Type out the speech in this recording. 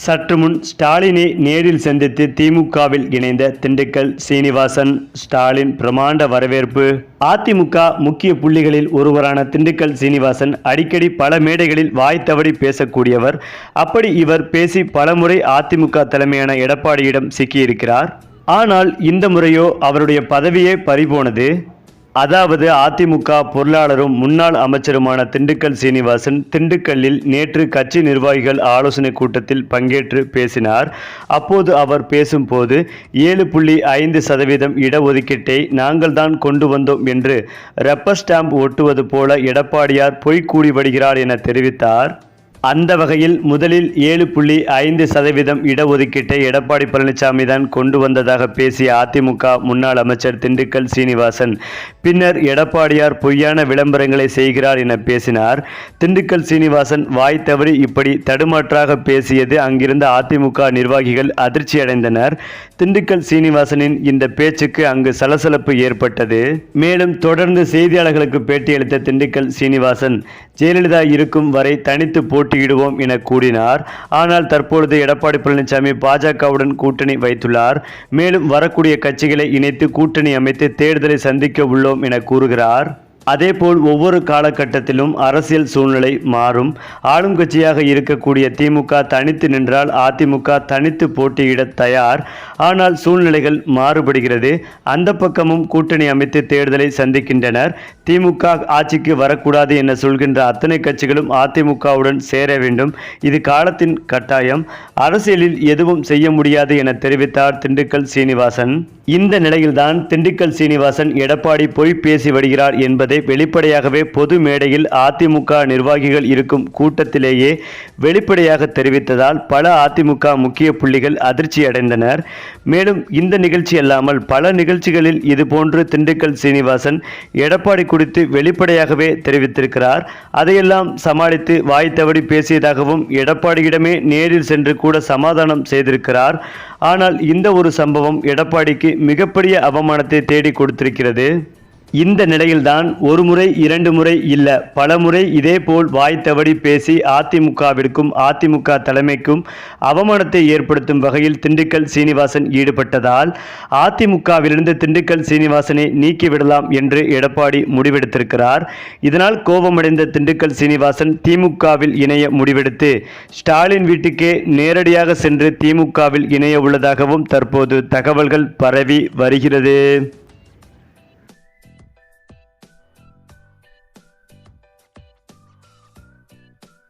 சற்று முன் ஸ்டாலினை நேரில் சந்தித்து திமுகவில் இணைந்த திண்டுக்கல் சீனிவாசன் ஸ்டாலின் பிரமாண்ட வரவேற்பு. அதிமுக முக்கிய புள்ளிகளில் ஒருவரான திண்டுக்கல் சீனிவாசன் அடிக்கடி பல மேடைகளில் வாய்த்தவடி பேசக்கூடியவர். அப்படி இவர் பேசி பலமுறை அதிமுக தலைமையான எடப்பாடியிடம் சிக்கியிருக்கிறார். ஆனால் இந்த முறையோ அவருடைய பதவியே பறிபோனது. அதாவது அதிமுக பொருளாளரும் முன்னாள் அமைச்சருமான திண்டுக்கல் சீனிவாசன் திண்டுக்கல்லில் நேற்று கட்சி நிர்வாகிகள் ஆலோசனை கூட்டத்தில் பங்கேற்று பேசினார். அப்போது அவர் பேசும்போது ஏழு புள்ளி ஐந்து சதவீதம் இடஒதுக்கீட்டை நாங்கள் தான் கொண்டு வந்தோம் என்று ரப்பர் ஸ்டாம்ப் ஒட்டுவது போல எடப்பாடியார் பொய்க்கூடி வருகிறார் என தெரிவித்தார். அந்த வகையில் முதலில் ஏழு புள்ளி ஐந்து சதவீதம் இடஒதுக்கீட்டை எடப்பாடி பழனிசாமி தான் கொண்டு வந்ததாக பேசிய அதிமுக முன்னாள் அமைச்சர் திண்டுக்கல் சீனிவாசன். பின்னர் எடப்பாடியார் பொய்யான விளம்பரங்களை செய்கிறார் என பேசினார். திண்டுக்கல் சீனிவாசன் வாய் தவறி இப்படி தடுமாற்றாக பேசியது அங்கிருந்த அதிமுக நிர்வாகிகள் அதிர்ச்சியடைந்தனர் திண்டுக்கல் சீனிவாசனின் இந்த பேச்சுக்கு அங்கு சலசலப்பு ஏற்பட்டது. மேலும் தொடர்ந்து செய்தியாளர்களுக்கு பேட்டியளித்த திண்டுக்கல் சீனிவாசன் ஜெயலலிதா இருக்கும் வரை தனித்து போட்டி போட்டியிடுவோம் என கூறினார். ஆனால் தற்பொழுது எடப்பாடி பழனிசாமி பாஜகவுடன் கூட்டணி வைத்துள்ளார். மேலும் வரக்கூடிய கட்சிகளை இணைத்து கூட்டணி அமைத்து தேர்தலை சந்திக்க உள்ளோம் என கூறுகிறார். அதேபோல் ஒவ்வொரு காலகட்டத்திலும் அரசியல் சூழ்நிலை மாறும். ஆளும் கட்சியாக இருக்கக்கூடிய திமுக தனித்து நின்றால் அதிமுக தனித்து போட்டியிட தயார். ஆனால் சூழ்நிலைகள் மாறுபடுகிறது. அந்த பக்கமும் கூட்டணி அமைத்து தேர்தலை சந்திக்கின்றனர். திமுக ஆட்சிக்கு வரக்கூடாது என சொல்கின்ற அத்தனை கட்சிகளும் அதிமுகவுடன் சேர வேண்டும். இது காலத்தின் கட்டாயம். அரசியலில் எதுவும் செய்ய முடியாது என தெரிவித்தார் திண்டுக்கல் சீனிவாசன். இந்த நிலையில்தான் திண்டுக்கல் சீனிவாசன் எடப்பாடி பொய் பேசி வருகிறார் என்பது வெளிப்படையாகவே பொது மேடையில் அதிமுக நிர்வாகிகள் இருக்கும் கூட்டத்திலேயே வெளிப்படையாக தெரிவித்ததால் பல அதிமுக முக்கிய புள்ளிகள் அதிர்ச்சி அடைந்தனர். மேலும் இந்த நிகழ்ச்சி அல்லாமல் பல நிகழ்ச்சிகளில் இதுபோன்று திண்டுக்கல் சீனிவாசன் எடப்பாடி குறித்து வெளிப்படையாகவே தெரிவித்திருக்கிறார். அதையெல்லாம் சமாளித்து வாய் தவறி பேசியதாகவும் எடப்பாடியிடமே நேரில் சென்று கூட சமாதானம் செய்திருக்கிறார். ஆனால் இந்த ஒரு சம்பவம் எடப்பாடிக்கு மிகப்பெரிய அவமானத்தை தேடி கொடுத்திருக்கிறது. இந்த நிலையில்தான் ஒரு முறை இரண்டு முறை இல்ல பல முறை இதேபோல் வாய் பேசி அதிமுகவிற்கும் அதிமுக தலைமைக்கும் அவமானத்தை ஏற்படுத்தும் வகையில் திண்டுக்கல் சீனிவாசன் ஈடுபட்டதால் அதிமுகவிலிருந்து திண்டுக்கல் சீனிவாசனை நீக்கிவிடலாம் என்று எடப்பாடி முடிவெடுத்திருக்கிறார். இதனால் கோபமடைந்த திண்டுக்கல் சீனிவாசன் திமுகவில் இணைய முடிவெடுத்து ஸ்டாலின் வீட்டுக்கே நேரடியாக சென்று திமுகவில் இணைய உள்ளதாகவும் தற்போது தகவல்கள் பரவி வருகிறது.